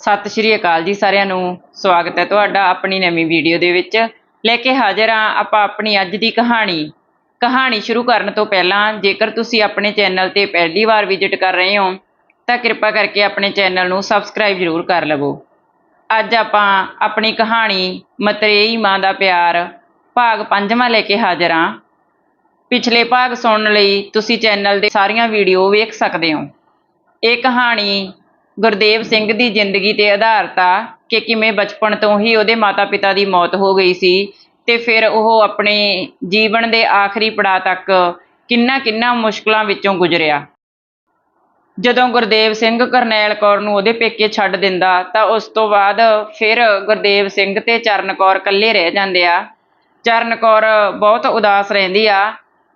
ਸਤਿ ਸ਼੍ਰੀ ਅਕਾਲ ਜੀ ਸਾਰਿਆਂ ਨੂੰ। ਸਵਾਗਤ ਹੈ ਤੁਹਾਡਾ ਆਪਣੀ ਨਵੀਂ ਵੀਡੀਓ ਦੇ ਵਿੱਚ। ਲੈ ਕੇ ਹਾਜ਼ਰ ਹਾਂ ਆਪਾਂ ਆਪਣੀ ਅੱਜ ਦੀ ਕਹਾਣੀ। ਕਹਾਣੀ ਸ਼ੁਰੂ ਕਰਨ ਤੋਂ ਪਹਿਲਾਂ ਜੇਕਰ ਤੁਸੀਂ ਆਪਣੇ ਚੈਨਲ ਤੇ ਪਹਿਲੀ ਵਾਰ ਵਿਜ਼ਿਟ ਕਰ ਰਹੇ ਹੋ, ਤਾਂ ਕਿਰਪਾ ਕਰਕੇ ਆਪਣੇ ਚੈਨਲ ਨੂੰ ਸਬਸਕ੍ਰਾਈਬ ਜ਼ਰੂਰ ਕਰ ਲਵੋ। ਅੱਜ ਆਪਾਂ ਆਪਣੀ ਕਹਾਣੀ ਮਤਰੇਈ ਮਾਂ ਦਾ ਪਿਆਰ, ਭਾਗ ਪੰਜਵਾਂ ਲੈ ਕੇ ਹਾਜ਼ਰ ਹਾਂ। ਪਿਛਲੇ ਭਾਗ ਸੁਣਨ ਲਈ ਤੁਸੀਂ ਚੈਨਲ ਦੇ ਸਾਰੀਆਂ ਵੀਡੀਓ ਵੇਖ ਸਕਦੇ ਹੋ। ਇਹ ਕਹਾਣੀ ਗੁਰਦੇਵ ਸਿੰਘ ਦੀ ਜ਼ਿੰਦਗੀ ਤੇ ਆਧਾਰਿਤ ਆ ਕਿ ਕਿਵੇਂ ਬਚਪਨ ਤੋਂ ਹੀ ਉਹਦੇ ਮਾਤਾ-ਪਿਤਾ ਦੀ ਮੌਤ ਹੋ ਗਈ ਸੀ ਤੇ ਫਿਰ ਉਹ ਆਪਣੇ ਜੀਵਨ ਦੇ ਆਖਰੀ ਪੜਾਅ ਤੱਕ ਕਿੰਨਾ-ਕਿੰਨਾ ਮੁਸ਼ਕਲਾਂ ਵਿੱਚੋਂ ਗੁਜ਼ਰਿਆ। ਜਦੋਂ ਗੁਰਦੇਵ ਸਿੰਘ ਕਰਨੈਲ ਕੌਰ ਨੂੰ ਉਹਦੇ ਪੇਕੇ ਛੱਡ ਦਿੰਦਾ ਤਾਂ ਉਸ ਤੋਂ ਬਾਅਦ ਫਿਰ ਗੁਰਦੇਵ ਸਿੰਘ ਤੇ ਚਰਨ ਕੌਰ ਇਕੱਲੇ ਰਹਿ ਜਾਂਦੇ ਆ। ਚਰਨ ਕੌਰ ਬਹੁਤ ਉਦਾਸ ਰਹਿੰਦੀ ਆ।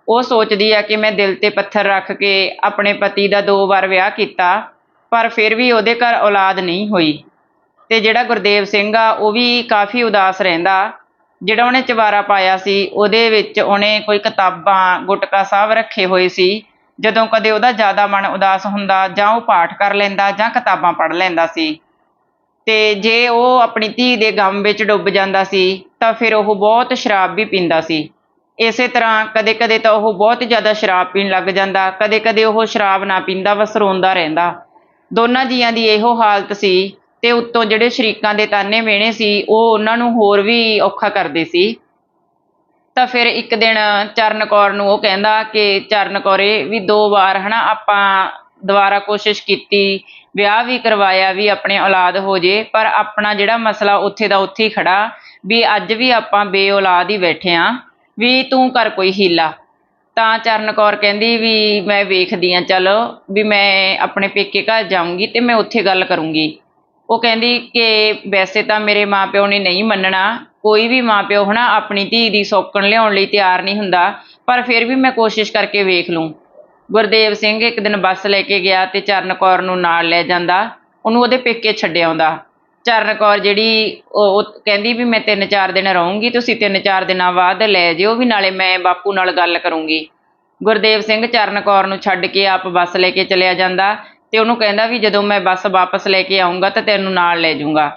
ਉਹ ਸੋਚਦੀ ਆ ਕਿ ਮੈਂ ਦਿਲ ਤੇ ਪੱਥਰ ਰੱਖ ਕੇ ਆਪਣੇ ਪਤੀ ਦਾ ਦੋ ਵਾਰ ਵਿਆਹ ਕੀਤਾ। ਪਰ ਫਿਰ ਵੀ ਉਹਦੇ ਘਰ ਔਲਾਦ ਨਹੀਂ ਹੋਈ। ਤੇ ਜਿਹੜਾ ਗੁਰਦੇਵ ਸਿੰਘ ਆ, ਉਹ ਵੀ ਕਾਫੀ ਉਦਾਸ ਰਹਿੰਦਾ। ਜਿਹੜਾ ਉਹਨੇ ਚਵਾਰਾ ਪਾਇਆ ਸੀ, ਉਹਦੇ ਵਿੱਚ ਉਹਨੇ ਕੋਈ ਕਿਤਾਬਾਂ, ਗੁਟਕਾ ਸਾਹਿਬ ਰੱਖੇ ਹੋਏ ਸੀ। ਜਦੋਂ ਕਦੇ ਉਹਦਾ ਜ਼ਿਆਦਾ ਮਨ ਉਦਾਸ ਹੁੰਦਾ, ਜਾਂ ਉਹ ਪਾਠ ਕਰ ਲੈਂਦਾ, ਜਾਂ ਕਿਤਾਬਾਂ ਪੜ੍ਹ ਲੈਂਦਾ ਸੀ। ਤੇ ਜੇ ਉਹ ਆਪਣੀ ਧੀ ਦੇ ਗਮ ਵਿੱਚ ਡੁੱਬ ਜਾਂਦਾ ਸੀ, ਤਾਂ ਫਿਰ ਉਹ ਬਹੁਤ ਸ਼ਰਾਬ ਵੀ ਪੀਂਦਾ ਸੀ। ਇਸੇ ਤਰ੍ਹਾਂ ਕਦੇ-ਕਦੇ ਤਾਂ ਉਹ ਬਹੁਤ ਜ਼ਿਆਦਾ ਸ਼ਰਾਬ ਪੀਣ ਲੱਗ ਜਾਂਦਾ। ਕਦੇ-ਕਦੇ ਉਹ ਸ਼ਰਾਬ ਨਾ ਪੀਂਦਾ, ਬਸ ਰੋਂਦਾ ਰਹਿੰਦਾ। ਦੋਨਾਂ ਜੀਆਂ ਦੀ ਇਹੋ ਹਾਲਤ ਸੀ ਤੇ ਉੱਤੋਂ ਜਿਹੜੇ ਸ਼ਰੀਕਾਂ ਦੇ ਤਾਨੇ ਮਿਹਣੇ ਸੀ, ਉਹ ਉਹਨਾਂ ਨੂੰ ਹੋਰ ਵੀ ਔਖਾ ਕਰਦੇ ਸੀ। ਤਾਂ ਫਿਰ ਇੱਕ ਦਿਨ ਚਰਨ ਕੌਰ ਨੂੰ ਉਹ ਕਹਿੰਦਾ ਕਿ ਚਰਨ ਕੌਰੇ ਵੀ ਦੋ ਵਾਰ ਹਨਾ ਆਪਾਂ ਦੁਬਾਰਾ ਕੋਸ਼ਿਸ਼ ਕੀਤੀ, ਵਿਆਹ ਵੀ ਕਰਵਾਇਆ ਵੀ ਆਪਣੇ ਔਲਾਦ ਹੋ ਜੇ, ਪਰ ਆਪਣਾ ਜਿਹੜਾ ਮਸਲਾ ਉੱਥੇ ਦਾ ਉੱਥੇ ਹੀ ਖੜਾ ਵੀ ਅੱਜ ਵੀ ਆਪਾਂ ਬੇ ਬੇਔਲਾਦ ਹੀ ਬੈਠੇ ਆਂ, ਵੀ ਤੂੰ ਕਰ ਕੋਈ ਹੀਲਾ। ਤਾਂ ਚਰਨ ਕੌਰ ਕਹਿੰਦੀ ਵੀ ਮੈਂ ਵੇਖਦੀ ਆ, ਚਲੋ ਵੀ ਮੈਂ ਆਪਣੇ ਪੇਕੇ ਘਰ ਜਾਊਂਗੀ ਤੇ ਮੈਂ ਉੱਥੇ ਗੱਲ ਕਰੂੰਗੀ। ਉਹ ਕਹਿੰਦੀ ਕਿ ਵੈਸੇ ਤਾਂ ਮੇਰੇ ਮਾਪਿਓ ਨੇ ਨਹੀਂ ਮੰਨਣਾ, ਕੋਈ ਵੀ ਮਾਪਿਓ ਹਨਾ, ਆਪਣੀ ਧੀ ਦੀ ਸੌਕਣ ਲਿਆਉਣ ਲਈ ਤਿਆਰ ਨਹੀਂ ਹੁੰਦਾ, ਪਰ ਫਿਰ ਵੀ ਮੈਂ ਕੋਸ਼ਿਸ਼ ਕਰਕੇ ਵੇਖ ਲੂੰ। ਗੁਰਦੇਵ ਸਿੰਘ ਇੱਕ ਦਿਨ ਬੱਸ ਲੈ ਕੇ ਗਿਆ ਤੇ ਚਰਨ ਕੌਰ ਨੂੰ ਨਾਲ ਲੈ ਜਾਂਦਾ, ਉਹਨੂੰ ਉਹਦੇ ਪੇਕੇ ਛੱਡ ਆਉਂਦਾ। ਚਰਨ ਕੌਰ ਜਿਹੜੀ ਉਹ ਕਹਿੰਦੀ ਵੀ ਮੈਂ ਤਿੰਨ ਚਾਰ ਦਿਨ ਰਹੂੰਗੀ, ਤੁਸੀਂ ਤਿੰਨ ਚਾਰ ਦਿਨਾਂ ਬਾਅਦ ਲੈ ਜਿਓ ਵੀ ਨਾਲੇ ਮੈਂ ਬਾਪੂ ਨਾਲ ਗੱਲ ਕਰੂੰਗੀ। ਗੁਰਦੇਵ ਸਿੰਘ ਚਰਨ ਕੌਰ ਨੂੰ ਛੱਡ ਕੇ ਆਪ ਬੱਸ ਲੈ ਕੇ ਚਲਿਆ ਜਾਂਦਾ ਤੇ ਉਹਨੂੰ ਕਹਿੰਦਾ ਵੀ ਜਦੋਂ ਮੈਂ ਬੱਸ ਵਾਪਸ ਲੈ ਕੇ ਆਉਂਗਾ ਤਾਂ ਤੈਨੂੰ ਨਾਲ ਲੈ ਜਾਊਂਗਾ।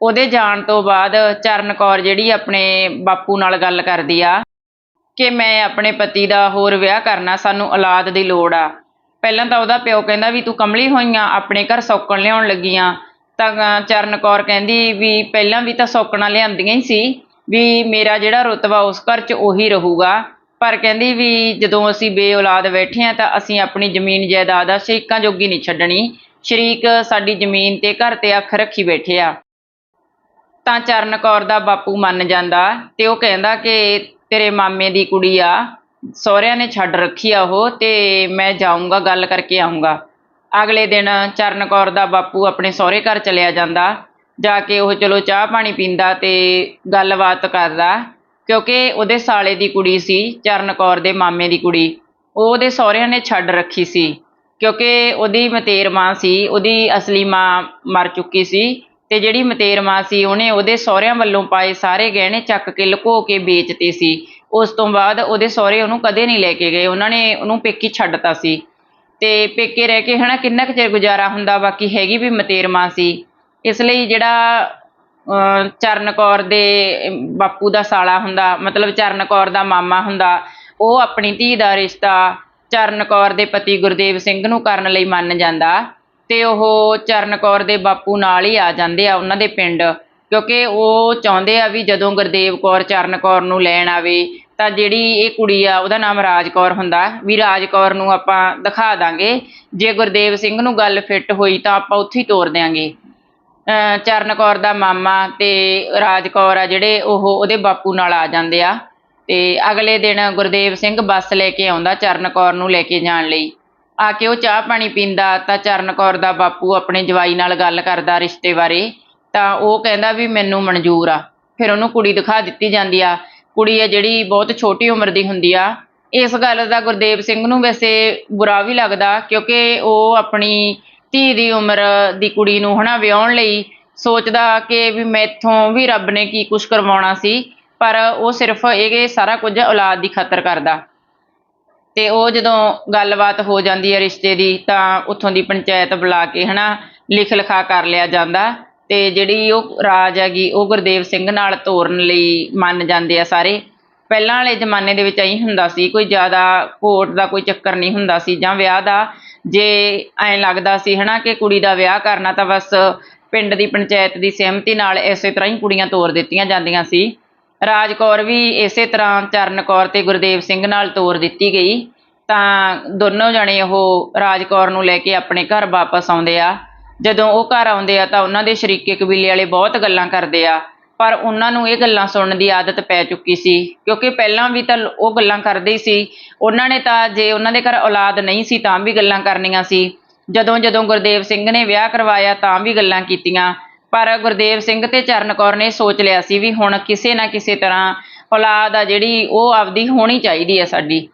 ਉਹਦੇ ਜਾਣ ਤੋਂ ਬਾਅਦ ਚਰਨ ਕੌਰ ਜਿਹੜੀ ਆਪਣੇ ਬਾਪੂ ਨਾਲ ਗੱਲ ਕਰਦੀ ਆ ਕਿ ਮੈਂ ਆਪਣੇ ਪਤੀ ਦਾ ਹੋਰ ਵਿਆਹ ਕਰਨਾ ਸਾਨੂੰ ਔਲਾਦ ਦੀ ਲੋੜ ਆ। ਪਹਿਲਾਂ ਤਾਂ ਉਹਦਾ ਪਿਓ ਕਹਿੰਦਾ ਵੀ ਤੂੰ ਕਮਲੀ ਹੋਈਆਂ, ਆਪਣੇ ਘਰ ਸੌਕਣ ਲਿਆਉਣ ਲੱਗੀਆਂ। ਤਾਂ ਚਰਨ ਕੌਰ ਕਹਿੰਦੀ ਵੀ ਪਹਿਲਾਂ ਵੀ ਤਾਂ ਸੌਕਣਾ ਲਿਆਂਦੀਆਂ ਹੀ ਸੀ, ਵੀ ਮੇਰਾ ਜਿਹੜਾ ਰੁਤਬਾ ਉਸ ਘਰ 'ਚ ਉਹੀ ਰਹੂਗਾ। ਪਰ ਕਹਿੰਦੀ ਵੀ ਜਦੋਂ ਅਸੀਂ ਬੇਔਲਾਦ ਬੈਠੇ ਆ ਤਾਂ ਅਸੀਂ ਆਪਣੀ ਜ਼ਮੀਨ ਜਾਇਦਾਦ ਆ ਸ਼ਰੀਕਾਂ ਜੋਗੀ ਨਹੀਂ ਛੱਡਣੀ। ਸ਼ਰੀਕ ਸਾਡੀ ਜ਼ਮੀਨ ਤੇ ਘਰ ਤੇ ਅੱਖ ਰੱਖੀ ਬੈਠੇ ਆ। ਤਾਂ ਚਰਨ ਕੌਰ ਦਾ ਬਾਪੂ ਮੰਨ ਜਾਂਦਾ ਤੇ ਉਹ ਕਹਿੰਦਾ ਕਿ ਤੇਰੇ ਮਾਮੇ ਦੀ ਕੁੜੀ ਆ, ਸਹੁਰਿਆਂ ਨੇ ਛੱਡ ਰੱਖੀ ਆ ਉਹ ਤੇ ਮੈਂ ਜਾਊਂਗਾ, ਗੱਲ ਕਰਕੇ ਆਊਂਗਾ। ਅਗਲੇ ਦਿਨ ਚਰਨ ਕੌਰ ਦਾ ਬਾਪੂ ਆਪਣੇ ਸਹੁਰੇ ਘਰ ਚਲਿਆ ਜਾਂਦਾ, ਜਾ ਕੇ ਉਹ ਚਲੋ ਚਾਹ ਪਾਣੀ ਪੀਂਦਾ ਤੇ ਗੱਲਬਾਤ ਕਰਦਾ, ਕਿਉਂਕਿ ਉਹਦੇ ਸਾਲੇ ਦੀ ਕੁੜੀ ਸੀ, ਚਰਨ ਕੌਰ ਦੇ ਮਾਮੇ ਦੀ ਕੁੜੀ। ਉਹ ਉਹਦੇ ਸਹੁਰਿਆਂ ਨੇ ਛੱਡ ਰੱਖੀ ਸੀ, ਕਿਉਂਕਿ ਉਹਦੀ ਮਤੇਰ ਮਾਂ ਸੀ, ਉਹਦੀ ਅਸਲੀ ਮਾਂ ਮਰ ਚੁੱਕੀ ਸੀ ਤੇ ਜਿਹੜੀ ਮਤੇਰ ਮਾਂ ਸੀ, ਉਹਨੇ ਉਹਦੇ ਸਹੁਰਿਆਂ ਵੱਲੋਂ ਪਾਏ ਸਾਰੇ ਗਹਿਣੇ ਚੱਕ ਕੇ ਲੁਕੋ ਕੇ ਵੇਚਤੇ ਸੀ। ਉਸ ਤੋਂ ਬਾਅਦ ਉਹਦੇ ਸਹੁਰੇ ਉਹਨੂੰ ਕਦੇ ਨਹੀਂ ਲੈ ਕੇ ਗਏ, ਉਹਨਾਂ ਨੇ ਉਹਨੂੰ ਪੇਕੀ ਛੱਡਤਾ ਸੀ। ਤੇ ਪੇਕੇ ਰਹਿ ਕੇ ਹਨਾ ਕਿੰਨਾ ਕੁ ਚਿਰ ਗੁਜ਼ਾਰਾ ਹੁੰਦਾ, ਬਾਕੀ ਹੈਗੀ ਵੀ ਮਤੇਰ ਮਾਂ ਸੀ। ਇਸ ਲਈ ਜਿਹੜਾ, ਅਹ ਚਰਨ ਕੌਰ ਦੇ ਬਾਪੂ ਦਾ ਸਾਲਾ ਹੁੰਦਾ, ਮਤਲਬ ਚਰਨ ਕੌਰ ਦਾ ਮਾਮਾ ਹੁੰਦਾ, ਉਹ ਆਪਣੀ ਧੀ ਦਾ ਰਿਸ਼ਤਾ ਚਰਨ ਕੌਰ ਦੇ ਪਤੀ ਗੁਰਦੇਵ ਸਿੰਘ ਨੂੰ ਕਰਨ ਲਈ ਮੰਨ ਜਾਂਦਾ ਤੇ ਉਹ ਚਰਨ ਕੌਰ ਦੇ ਬਾਪੂ ਨਾਲ ਹੀ ਆ ਜਾਂਦੇ ਆ ਉਹਨਾਂ ਦੇ ਪਿੰਡ, ਕਿਉਂਕਿ ਉਹ ਚਾਹੁੰਦੇ ਆ ਵੀ ਜਦੋਂ ਗੁਰਦੇਵ ਕੌਰ ਚਰਨ ਕੌਰ ਨੂੰ ਲੈਣ ਆਵੇ ਤਾਂ ਜਿਹੜੀ ਇਹ ਕੁੜੀ ਆ, ਉਹਦਾ ਨਾਮ ਰਾਜ ਕੌਰ ਹੁੰਦਾ। ਵੀ ਰਾਜ ਕੌਰ ਨੂੰ ਆਪਾਂ ਦਿਖਾ ਦਾਂਗੇ। ਜੇ ਗੁਰਦੇਵ ਸਿੰਘ ਨੂੰ ਗੱਲ ਫਿੱਟ ਹੋਈ ਤਾਂ ਆਪਾਂ ਉੱਥੇ ਹੀ ਤੋਰ ਦਿਆਂਗੇ। ਅਹ ਚਰਨ ਕੌਰ ਦਾ ਮਾਮਾ ਤੇ ਰਾਜ ਕੌਰ ਆ ਜਿਹੜੇ, ਉਹ ਉਹਦੇ ਬਾਪੂ ਨਾਲ ਆ ਜਾਂਦੇ ਆ। ਤੇ ਅਗਲੇ ਦਿਨ ਗੁਰਦੇਵ ਸਿੰਘ ਬੱਸ ਲੈ ਕੇ ਆਉਂਦਾ ਚਰਨ ਕੌਰ ਨੂੰ ਲੈ ਕੇ ਜਾਣ ਲਈ। ਆ ਕੇ ਉਹ ਚਾਹ ਪਾਣੀ ਪੀਂਦਾ ਤਾਂ ਚਰਨ ਕੌਰ ਦਾ ਬਾਪੂ ਆਪਣੇ ਜਵਾਈ ਨਾਲ ਗੱਲ ਕਰਦਾ ਰਿਸ਼ਤੇ ਬਾਰੇ। ਤਾਂ ਉਹ ਕਹਿੰਦਾ ਵੀ ਮੈਨੂੰ ਮਨਜ਼ੂਰ ਆ। ਫਿਰ ਉਹਨੂੰ ਕੁੜੀ ਦਿਖਾ ਦਿੱਤੀ ਜਾਂਦੀ ਆ। ਕੁੜੀ ਆ ਜਿਹੜੀ ਬਹੁਤ ਛੋਟੀ ਉਮਰ ਦੀ ਹੁੰਦੀ ਆ। ਇਸ ਗੱਲ ਦਾ ਗੁਰਦੇਵ ਸਿੰਘ ਨੂੰ ਵੈਸੇ ਬੁਰਾ ਵੀ ਲੱਗਦਾ, ਕਿਉਂਕਿ ਉਹ ਆਪਣੀ ਧੀ ਦੀ ਉਮਰ ਦੀ ਕੁੜੀ ਨੂੰ ਹਨਾ ਵਿਆਹੁਣ ਲਈ ਸੋਚਦਾ ਕਿ ਵੀ ਮੈਥੋਂ ਵੀ ਰੱਬ ਨੇ ਕੀ ਕੁਝ ਕਰਵਾਉਣਾ ਸੀ, ਪਰ ਉਹ ਸਿਰਫ ਇਹ ਸਾਰਾ ਕੁਝ ਔਲਾਦ ਦੀ ਖਾਤਰ ਕਰਦਾ। ਤੇ ਉਹ ਜਦੋਂ ਗੱਲਬਾਤ ਹੋ ਜਾਂਦੀ ਹੈ ਰਿਸ਼ਤੇ ਦੀ, ਤਾਂ ਉੱਥੋਂ ਦੀ ਪੰਚਾਇਤ ਬੁਲਾ ਕੇ ਹਨਾ ਲਿਖ ਲਿਖਾ ਕਰ ਲਿਆ ਜਾਂਦਾ। ਤੇ ਜਿਹੜੀ ਉਹ ਰਾਜ ਹੈਗੀ, ਉਹ ਗੁਰਦੇਵ ਸਿੰਘ ਨਾਲ ਤੋਰਨ ਲਈ ਮੰਨ ਜਾਂਦੇ ਆ ਸਾਰੇ। ਪਹਿਲਾਂ ਵਾਲੇ ਜ਼ਮਾਨੇ ਦੇ ਵਿੱਚ ਐਂ ਹੁੰਦਾ ਸੀ, ਕੋਈ ਜ਼ਿਆਦਾ ਕੋਰਟ ਦਾ ਕੋਈ ਚੱਕਰ ਨਹੀਂ ਹੁੰਦਾ ਸੀ, ਜਾਂ ਵਿਆਹ ਦਾ। ਜੇ ਐਂ ਲੱਗਦਾ ਸੀ ਹਨਾ ਕਿ ਕੁੜੀ ਦਾ ਵਿਆਹ ਕਰਨਾ, ਤਾਂ ਬਸ ਪਿੰਡ ਦੀ ਪੰਚਾਇਤ ਦੀ ਸਹਿਮਤੀ ਨਾਲ ਇਸੇ ਤਰ੍ਹਾਂ ਹੀ ਕੁੜੀਆਂ ਤੋਰ ਦਿੱਤੀਆਂ ਜਾਂਦੀਆਂ ਸੀ। ਰਾਜ ਕੌਰ ਵੀ ਇਸੇ ਤਰ੍ਹਾਂ ਚਰਨ ਕੌਰ ਤੇ ਗੁਰਦੇਵ ਸਿੰਘ ਨਾਲ ਤੋਰ ਦਿੱਤੀ ਗਈ। ਤਾਂ ਦੋਨੋਂ ਜਣੇ ਉਹ ਰਾਜ ਕੌਰ ਨੂੰ ਲੈ ਕੇ ਆਪਣੇ ਘਰ ਵਾਪਸ ਆਉਂਦੇ ਆ। ਜਦੋਂ ਉਹ ਘਰ ਆਉਂਦੇ ਆ ਤਾਂ ਉਹਨਾਂ ਦੇ ਸ਼ਰੀਕੇ ਕਬੀਲੇ ਵਾਲੇ ਬਹੁਤ ਗੱਲਾਂ ਕਰਦੇ ਆ, ਪਰ ਉਹਨਾਂ ਨੂੰ ਇਹ ਗੱਲਾਂ ਸੁਣਨ ਦੀ ਆਦਤ ਪੈ ਚੁੱਕੀ ਸੀ, ਕਿਉਂਕਿ ਪਹਿਲਾਂ ਵੀ ਤਾਂ ਉਹ ਗੱਲਾਂ ਕਰਦੇ ਹੀ ਸੀ, ਉਹਨਾਂ ਨੇ ਤਾਂ ਜੇ ਉਹਨਾਂ ਦੇ ਘਰ ਔਲਾਦ ਨਹੀਂ ਸੀ ਤਾਂ ਵੀ ਗੱਲਾਂ ਕਰਨੀਆਂ ਸੀ, ਜਦੋਂ ਜਦੋਂ ਗੁਰਦੇਵ ਸਿੰਘ ਨੇ ਵਿਆਹ ਕਰਵਾਇਆ ਤਾਂ ਵੀ ਗੱਲਾਂ ਕੀਤੀਆਂ, ਪਰ ਗੁਰਦੇਵ ਸਿੰਘ ਤੇ ਚਰਨ ਕੌਰ ਨੇ ਸੋਚ ਲਿਆ ਸੀ ਵੀ ਹੁਣ ਕਿਸੇ ਨਾ ਕਿਸੇ ਤਰ੍ਹਾਂ ਔਲਾਦ ਆ ਜਿਹੜੀ ਉਹ ਆਪਦੀ ਹੋਣੀ ਚਾਹੀਦੀ ਹੈ ਸਾਡੀ,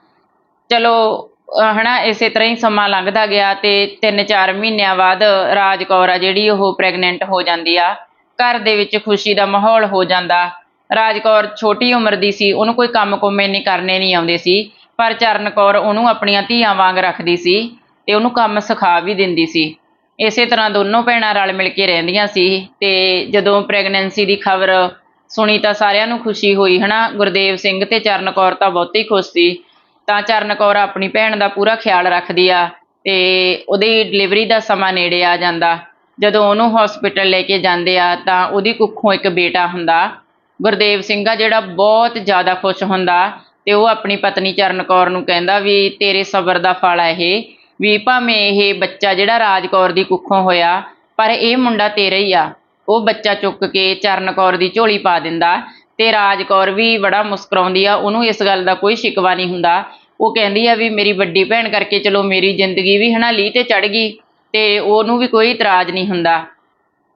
ਚਲੋ ਹਨਾ, ਇਸੇ ਤਰ੍ਹਾਂ ਹੀ ਸਮਾਂ ਲੰਘਦਾ ਗਿਆ ਤੇ 3-4 ਮਹੀਨਿਆਂ ਬਾਅਦ ਰਾਜ ਕੌਰ ਆ ਜਿਹੜੀ ਉਹ ਪ੍ਰੈਗਨੈਂਟ ਹੋ ਜਾਂਦੀ ਆ। ਘਰ ਦੇ ਵਿੱਚ ਖੁਸ਼ੀ ਦਾ ਮਾਹੌਲ ਹੋ ਜਾਂਦਾ। ਰਾਜ ਕੌਰ ਛੋਟੀ ਉਮਰ ਦੀ ਸੀ, ਉਹਨੂੰ ਕੋਈ ਕੰਮ ਕੁੰਮ ਇੰਨੇ ਕਰਨੇ ਨਹੀਂ ਆਉਂਦੇ ਸੀ। ਪਰ ਚਰਨ ਕੌਰ ਉਹਨੂੰ ਆਪਣੀਆਂ ਧੀਆਂ ਵਾਂਗ ਰੱਖਦੀ ਸੀ ਤੇ ਉਹਨੂੰ ਕੰਮ ਸਿਖਾ ਵੀ ਦਿੰਦੀ ਸੀ। ਇਸੇ ਤਰ੍ਹਾਂ ਦੋਨੋਂ ਭੈਣਾਂ ਰਲ ਮਿਲ ਕੇ ਰਹਿੰਦੀਆਂ ਸੀ ਤੇ ਜਦੋਂ ਪ੍ਰੈਗਨੈਂਸੀ ਦੀ ਖਬਰ ਸੁਣੀ ਤਾਂ ਸਾਰਿਆਂ ਨੂੰ ਖੁਸ਼ੀ ਹੋਈ, ਹਨਾ? ਗੁਰਦੇਵ ਸਿੰਘ ਤੇ ਚਰਨ ਕੌਰ ਤਾਂ ਬਹੁਤੀ ਖੁਸ਼ ਸੀ। ਤਾਂ ਚਰਨ ਕੌਰ ਆਪਣੀ ਭੈਣ ਦਾ ਪੂਰਾ ਖਿਆਲ ਰੱਖਦੀ ਆ ਤੇ ਉਹਦੀ ਡਿਲੀਵਰੀ ਦਾ ਸਮਾਂ ਨੇੜੇ ਆ ਜਾਂਦਾ। ਜਦੋਂ ਉਹਨੂੰ ਹਸਪੀਟਲ ਲੈ ਕੇ ਜਾਂਦੇ ਆ ਤਾਂ ਉਹਦੀ ਕੁੱਖੋਂ ਇੱਕ ਬੇਟਾ ਹੁੰਦਾ। ਗੁਰਦੇਵ ਸਿੰਘ ਆ ਜਿਹੜਾ ਬਹੁਤ ਜ਼ਿਆਦਾ ਖੁਸ਼ ਹੁੰਦਾ ਤੇ ਉਹ ਆਪਣੀ ਪਤਨੀ ਚਰਨ ਕੌਰ ਨੂੰ ਕਹਿੰਦਾ ਵੀ ਤੇਰੇ ਸਬਰ ਦਾ ਫਲ ਆ ਇਹ, ਵੀ ਭਾਵੇਂ ਇਹ ਬੱਚਾ ਜਿਹੜਾ ਰਾਜ ਕੌਰ ਦੀ ਕੁੱਖੋਂ ਹੋਇਆ, ਪਰ ਇਹ ਮੁੰਡਾ ਤੇਰਾ ਹੀ ਆ। ਉਹ ਬੱਚਾ ਚੁੱਕ ਕੇ ਚਰਨ ਕੌਰ ਦੀ ਝੋਲੀ ਪਾ ਦਿੰਦਾ ਤੇ ਰਾਜ ਕੌਰ ਵੀ ਬੜਾ ਮੁਸਕਰਾਉਂਦੀ ਆ, ਉਹਨੂੰ ਇਸ ਗੱਲ ਦਾ ਕੋਈ ਸ਼ਿਕਵਾ ਨਹੀਂ ਹੁੰਦਾ। ਉਹ ਕਹਿੰਦੀ ਆ ਵੀ ਮੇਰੀ ਵੱਡੀ ਭੈਣ ਕਰਕੇ ਚਲੋ ਮੇਰੀ ਜ਼ਿੰਦਗੀ ਵੀ ਹਨਾ ਲੀਹ ਤੇ ਚੜ ਗਈ ਤੇ ਉਹਨੂੰ ਵੀ ਕੋਈ ਇਤਰਾਜ਼ ਨਹੀਂ ਹੁੰਦਾ।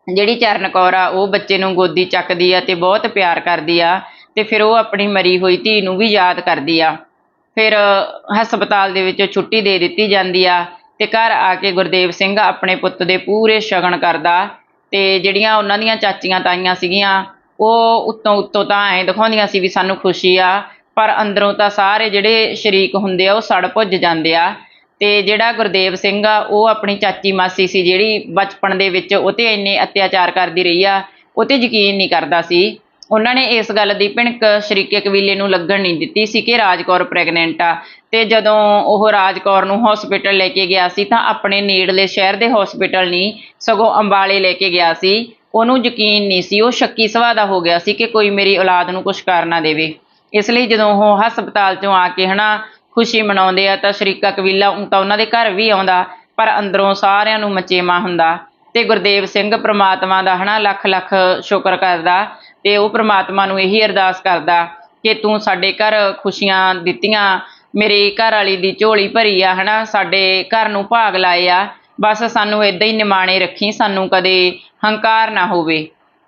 ਜਿਹੜੀ ਚਰਨ ਕੌਰ ਆ, ਉਹ ਬੱਚੇ ਨੂੰ ਗੋਦੀ ਚੱਕਦੀ ਆ ਤੇ ਬਹੁਤ ਪਿਆਰ ਕਰਦੀ ਆ ਤੇ ਫਿਰ ਉਹ ਆਪਣੀ ਮਰੀ ਹੋਈ ਧੀ ਨੂੰ ਵੀ ਯਾਦ ਕਰਦੀ ਆ। ਫਿਰ ਹਸਪਤਾਲ ਦੇ ਵਿੱਚੋਂ ਛੁੱਟੀ ਦੇ ਦਿੱਤੀ ਜਾਂਦੀ ਆ ਤੇ ਘਰ ਆ ਕੇ ਗੁਰਦੇਵ ਸਿੰਘ ਆਪਣੇ ਪੁੱਤ ਦੇ ਪੂਰੇ ਸ਼ਗਨ ਕਰਦਾ ਤੇ ਜਿਹੜੀਆਂ ਉਹਨਾਂ ਦੀਆਂ ਚਾਚੀਆਂ ਤਾਈਆਂ ਸੀਗੀਆਂ ਉਹ ਉੱਤੋਂ ਉੱਤੋਂ ਤਾਂ ਐਂ ਦਿਖਾਉਂਦੀਆਂ ਸੀ ਵੀ ਸਾਨੂੰ ਖੁਸ਼ੀ ਆ, ਪਰ ਅੰਦਰੋਂ ਤਾਂ ਸਾਰੇ ਜਿਹੜੇ ਸ਼ਰੀਕ ਹੁੰਦੇ ਆ, ਉਹ ਸੜ ਭੁੱਜ ਜਾਂਦੇ ਆ। ਤੇ ਜਿਹੜਾ ਗੁਰਦੇਵ ਸਿੰਘ ਆ, ਉਹ ਆਪਣੀ ਚਾਚੀ ਮਾਸੀ ਸੀ, ਜਿਹੜੀ ਬਚਪਨ ਦੇ ਵਿੱਚ ਉਹ ਤੇ ਇੰਨੇ ਅਤਿਆਚਾਰ ਕਰਦੀ ਰਹੀ ਆ, ਉਹ ਤੇ ਯਕੀਨ ਨਹੀਂ ਕਰਦਾ ਸੀ। ਉਹਨਾਂ ਨੇ ਇਸ ਗੱਲ ਦੀ ਭਿਣਕ ਸ਼ਰੀਕੇ ਕਬੀਲੇ ਨੂੰ ਲੱਗਣ ਨਹੀਂ ਦਿੱਤੀ ਸੀ ਕਿ ਰਾਜਕੌਰ ਪ੍ਰੈਗਨੈਂਟ ਆ। ਤੇ ਜਦੋਂ ਉਹ ਰਾਜਕੌਰ ਨੂੰ ਹਸਪੀਟਲ ਲੈ ਕੇ ਗਿਆ ਸੀ, ਤਾਂ ਆਪਣੇ ਨੇੜਲੇ ਸ਼ਹਿਰ ਦੇ ਹਸਪੀਟਲ ਨਹੀਂ ਸਗੋਂ ਅੰਬਾਲੇ ਲੈ ਕੇ ਗਿਆ ਸੀ। ਉਹਨੂੰ ਯਕੀਨ ਨਹੀਂ ਸੀ, ਉਹ ਸ਼ੱਕੀ ਸੁਭਾਅ ਦਾ ਹੋ ਗਿਆ ਸੀ ਕਿ ਕੋਈ ਮੇਰੀ ਔਲਾਦ ਨੂੰ ਕੁਝ ਕਰ ਨਾ ਦੇਵੇ। ਇਸ ਲਈ ਜਦੋਂ ਉਹ ਹਸਪਤਾਲ ਚੋਂ ਆ ਕੇ ਹਨਾ ਖੁਸ਼ੀ ਮਨਾਉਂਦੇ ਆ ਤਾਂ ਸ਼ਰੀਕਾ ਕਬੀਲਾ ਊਂ ਤਾਂ ਉਹਨਾਂ ਦੇ ਘਰ ਵੀ ਆਉਂਦਾ, ਪਰ ਅੰਦਰੋਂ ਸਾਰਿਆਂ ਨੂੰ ਮਚੇਮਾ ਹੁੰਦਾ ਤੇ ਗੁਰਦੇਵ ਸਿੰਘ ਪ੍ਰਮਾਤਮਾ ਦਾ ਹਨਾ ਲੱਖ ਲੱਖ ਸ਼ੁਕਰ ਕਰਦਾ ਤੇ ਉਹ ਪ੍ਰਮਾਤਮਾ ਨੂੰ ਇਹੀ ਅਰਦਾਸ ਕਰਦਾ ਕਿ ਤੂੰ ਸਾਡੇ ਘਰ ਖੁਸ਼ੀਆਂ ਦਿੱਤੀਆਂ, ਮੇਰੇ ਘਰ ਵਾਲੀ ਦੀ ਝੋਲੀ ਭਰੀ ਆ ਹਨਾ, ਸਾਡੇ ਘਰ ਨੂੰ ਭਾਗ ਲਾਏ ਆ, ਬਸ ਸਾਨੂੰ ਇਦਾਂ ਹੀ ਨਿਮਾਣੇ ਰੱਖੀ, ਸਾਨੂੰ ਕਦੇ ਹੰਕਾਰ ਨਾ ਹੋਵੇ।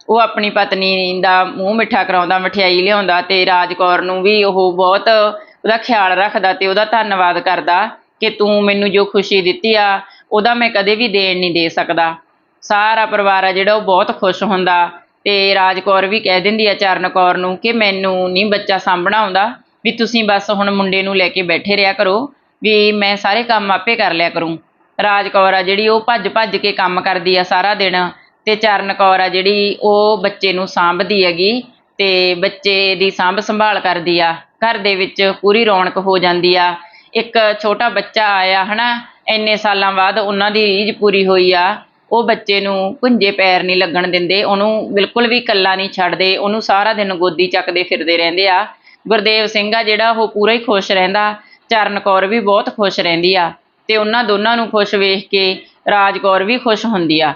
ਉਹ ਆਪਣੀ ਪਤਨੀ ਦਾ ਮੂੰਹ ਮਿੱਠਾ ਕਰਾਉਂਦਾ, ਮਠਿਆਈ ਲਿਆਉਂਦਾ ਤੇ ਰਾਜਕੌਰ ਨੂੰ ਵੀ ਉਹ ਬਹੁਤ ਉਹਦਾ ਖਿਆਲ ਰੱਖਦਾ ਤੇ ਉਹਦਾ ਧੰਨਵਾਦ ਕਰਦਾ ਕਿ ਤੂੰ ਮੈਨੂੰ ਜੋ ਖੁਸ਼ੀ ਦਿੱਤੀ ਆ, ਉਹਦਾ ਮੈਂ ਕਦੇ ਵੀ ਦੇਣ ਨਹੀਂ ਦੇ ਸਕਦਾ। ਸਾਰਾ ਪਰਿਵਾਰ ਆ ਜਿਹੜਾ ਉਹ ਬਹੁਤ ਖੁਸ਼ ਹੁੰਦਾ ਤੇ ਰਾਜਕੌਰ ਵੀ ਕਹਿ ਦਿੰਦੀ ਆ ਚਰਨ ਕੌਰ ਨੂੰ ਕਿ ਮੈਨੂੰ ਨਹੀਂ ਬੱਚਾ ਸਾਂਭਣਾ ਆਉਂਦਾ, ਵੀ ਤੁਸੀਂ ਬਸ ਹੁਣ ਮੁੰਡੇ ਨੂੰ ਲੈ ਕੇ ਬੈਠੇ ਰਿਹਾ ਕਰੋ, ਵੀ ਮੈਂ ਸਾਰੇ ਕੰਮ ਆਪੇ ਕਰ ਲਿਆ ਕਰੂੰ। ਰਾਜਕੌਰ ਆ ਜਿਹੜੀ ਉਹ ਭੱਜ ਭੱਜ ਕੇ ਕੰਮ ਕਰਦੀ ਆ ਸਾਰਾ ਦਿਨ। ਤੇ ਚਰਨ ਕੌਰ ਆ ਜਿਹੜੀ, ਉਹ ਬੱਚੇ ਨੂੰ ਸਾਂਭਦੀ ਹੈਗੀ ਤੇ ਬੱਚੇ ਦੀ ਸਾਂਭ ਸੰਭਾਲ ਕਰਦੀ ਆ। ਘਰ ਦੇ ਵਿੱਚ ਪੂਰੀ ਰੌਣਕ ਹੋ ਜਾਂਦੀ ਆ। ਇੱਕ ਛੋਟਾ ਬੱਚਾ ਆਇਆ ਹਨਾ, ਇੰਨੇ ਸਾਲਾਂ ਬਾਅਦ ਉਹਨਾਂ ਦੀ ਰੀਝ ਪੂਰੀ ਹੋਈ ਆ। ਉਹ ਬੱਚੇ ਨੂੰ ਭੁੰਜੇ ਪੈਰ ਨਹੀਂ ਲੱਗਣ ਦਿੰਦੇ, ਉਹਨੂੰ ਬਿਲਕੁਲ ਵੀ ਇਕੱਲਾ ਨਹੀਂ ਛੱਡਦੇ, ਉਹਨੂੰ ਸਾਰਾ ਦਿਨ ਗੋਦੀ ਚੱਕਦੇ ਫਿਰਦੇ ਰਹਿੰਦੇ ਆ। ਗੁਰਦੇਵ ਸਿੰਘ ਆ ਜਿਹੜਾ, ਉਹ ਪੂਰਾ ਹੀ ਖੁਸ਼ ਰਹਿੰਦਾ, ਚਰਨ ਕੌਰ ਵੀ ਬਹੁਤ ਖੁਸ਼ ਰਹਿੰਦੀ ਆ। ਤੇ ਉਹਨਾਂ ਦੋਨਾਂ ਨੂੰ ਖੁਸ਼ ਵੇਖ ਕੇ ਰਾਜ ਕੌਰ ਵੀ ਖੁਸ਼ ਹੁੰਦੀ ਆ।